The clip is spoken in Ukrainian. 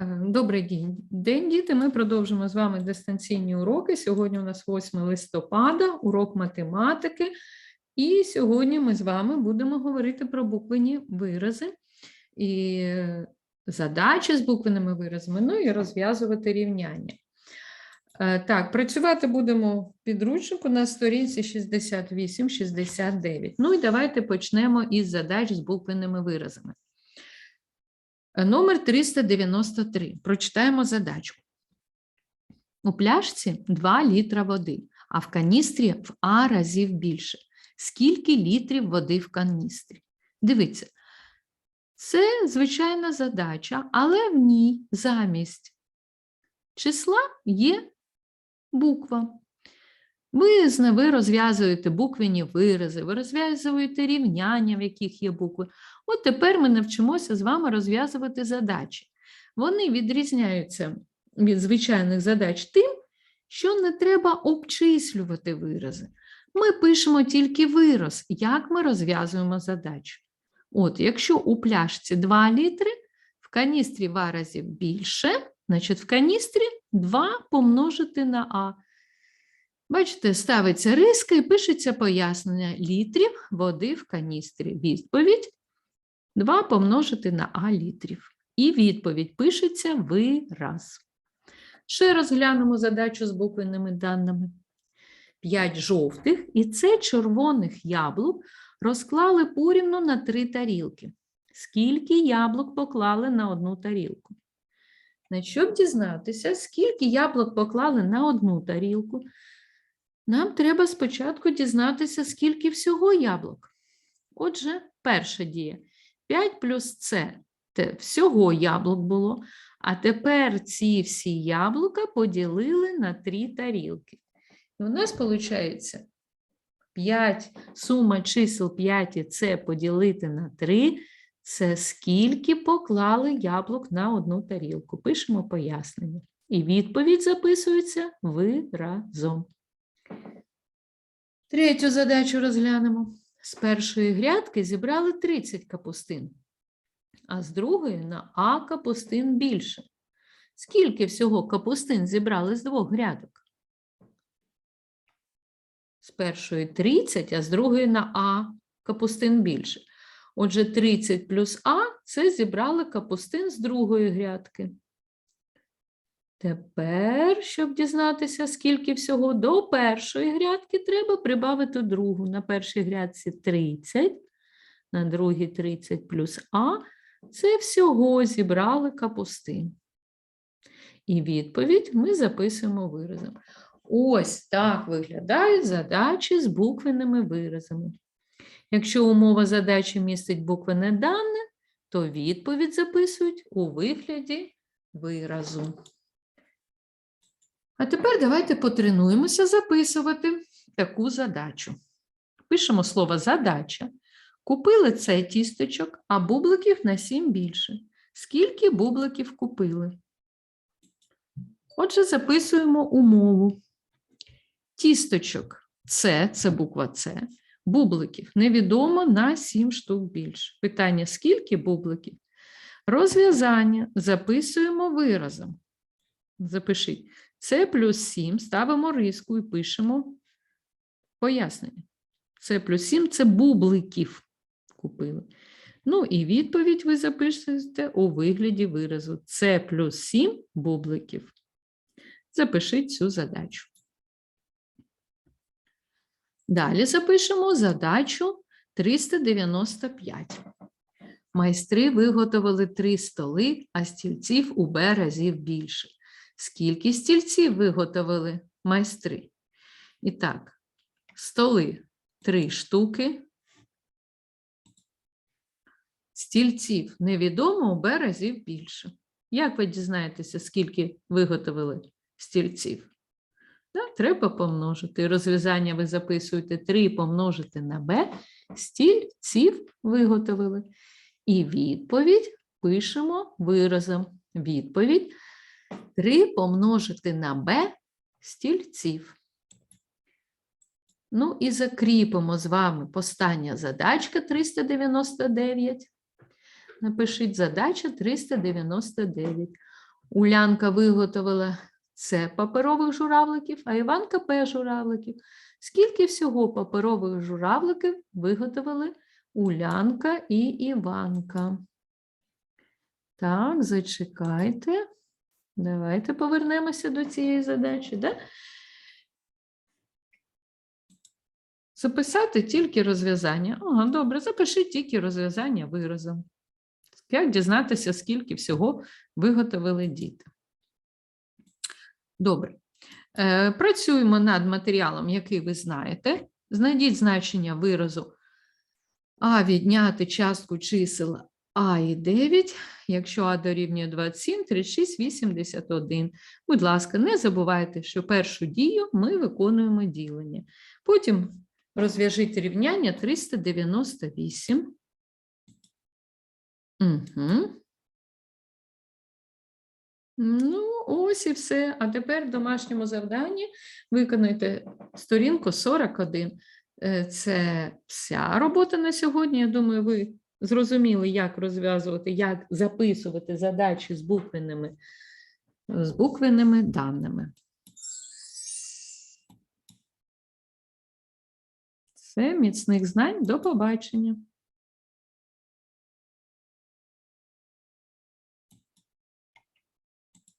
Е, Добрий день, діти. Ми продовжимо з вами дистанційні уроки. Сьогодні у нас 8 листопада, урок математики. І сьогодні ми з вами будемо говорити про буквені вирази і задачі з буквенними виразами, ну і розв'язувати рівняння. Е, Так, працювати будемо в підручнику на сторінці 68-69. Ну і давайте почнемо із задач з буквенними виразами. Е, Номер 393. Прочитаємо задачку. У пляшці 2 літра води, а в каністрі в А разів більше. Скільки літрів води в каністрі? Дивіться, це звичайна задача, але в ній замість числа є буква. Ви, ви розв'язуєте буквені вирази, ви розв'язуєте рівняння, в яких є букви. От тепер ми навчимося з вами розв'язувати задачі. Вони відрізняються від звичайних задач тим, що не треба обчислювати вирази. Ми пишемо тільки вираз, як ми розв'язуємо задачу. От, якщо у пляшці 2 літри, в каністрі в разів більше, значить в каністрі 2 помножити на А. Бачите, ставиться риска і пишеться пояснення літрів води в каністрі. Відповідь 2 помножити на А літрів. І відповідь пишеться вираз. Ще розглянемо задачу з буквенними даними. 5 жовтих і це червоних яблук розклали порівну на три тарілки. Скільки яблук поклали на одну тарілку? Щоб дізнатися, скільки яблук поклали на одну тарілку, нам треба спочатку дізнатися, скільки всього яблук. Отже, перша дія. 5 плюс С те всього яблук було, а тепер ці всі яблука поділили на три тарілки. І у нас виходить 5, сума чисел 5 і С поділити на 3 – це скільки поклали яблук на одну тарілку. Пишемо пояснення. І відповідь записується виразом. Третю задачу розглянемо. З першої грядки зібрали 30 капустин, а з другої на А капустин більше. Скільки всього капустин зібрали з двох грядок? З першої 30, а з другої на А капустин більше. Отже, 30 плюс А це зібрали капустин з другої грядки. Тепер, щоб дізнатися, скільки всього до першої грядки, треба прибавити другу. На першій грядці 30, на другій 30 плюс А. Це всього зібрали капустин. І відповідь ми записуємо виразом. Ось так виглядають задачі з буквенними виразами. Якщо умова задачі містить буквене дане, то відповідь записують у вигляді виразу. А тепер давайте потренуємося записувати таку задачу. Пишемо слово задача. Купили цей тісточок, а бубликів на 7 більше. Скільки бубликів купили? Отже, записуємо умову. Тісточок С, це буква С, бубликів невідомо на 7 штук більше. Питання: скільки бубликів? Розв'язання записуємо виразом. Запишіть. С плюс 7 ставимо риску і пишемо пояснення. С плюс 7 це бубликів купили. Ну і відповідь ви запишете у вигляді виразу. С плюс 7 бубликів. Запишіть цю задачу. Далі запишемо задачу 395. Майстри виготовили три столи, а стільців у Б разів більше. Скільки стільців виготовили майстри? І так, столи три штуки. Стільців невідомо у Б разів більше. Як ви дізнаєтеся, скільки виготовили стільців? Да, треба помножити. Розв'язання ви записуєте 3 помножити на b, стільців виготовили. І відповідь пишемо виразом. Відповідь 3 помножити на b стільців. Ну і закріпимо з вами постання задачка 399. Напишіть задача 399. Улянка виготовила С паперових журавликів, а Іванка П журавликів. Скільки всього паперових журавликів виготовили Улянка і Іванка? Так, зачекайте. Давайте повернемося до цієї задачі. Да? Записати тільки розв'язання. Ага, добре, запишіть тільки розв'язання виразом. Як дізнатися, скільки всього виготовили діти? Добре. Е, Працюємо над матеріалом, який ви знаєте. Знайдіть значення виразу А відняти частку чисел А і 9, якщо А дорівнює 27, 36, 81. Будь ласка, не забувайте, що першу дію ми виконуємо ділення. Потім розв'яжіть рівняння 398. Угу. Ну, ось і все. А тепер в домашньому завданні виконайте сторінку 41. Е, Це вся робота на сьогодні. Я думаю, ви зрозуміли, як розв'язувати, як записувати задачі з буквенними, з буквенними даними. Все, міцних знань, до побачення.